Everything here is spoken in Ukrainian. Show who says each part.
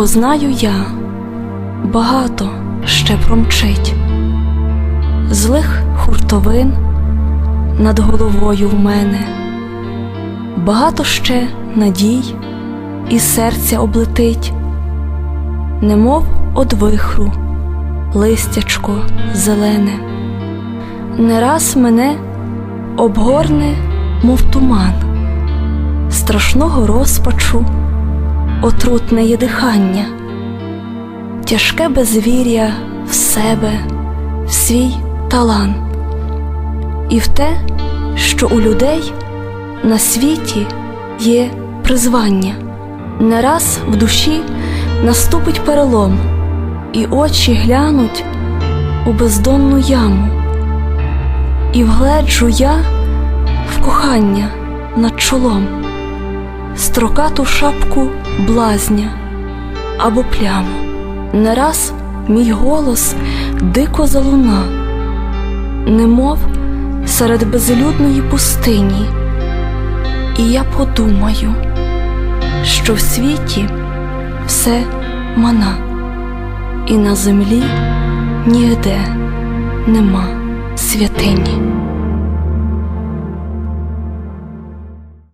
Speaker 1: О, знаю я, багато ще промчить, злих хуртовин над головою в мене, багато ще надій і серця облетить, немов од вихру листячко зелене, не раз мене обгорне, мов туман, страшного розпачу, отрутне є дихання, тяжке безвір'я в себе, в свій талант, і в те, що у людей на світі є призвання, не раз в душі наступить перелом, і очі глянуть у бездонну яму, і вгледжу я в кохання над чолом, строкату шапку блазня або пляму. Не раз мій голос дико залуна, немов серед безлюдної пустині, і я подумаю, що в світі все мана, і на землі ніде нема святині.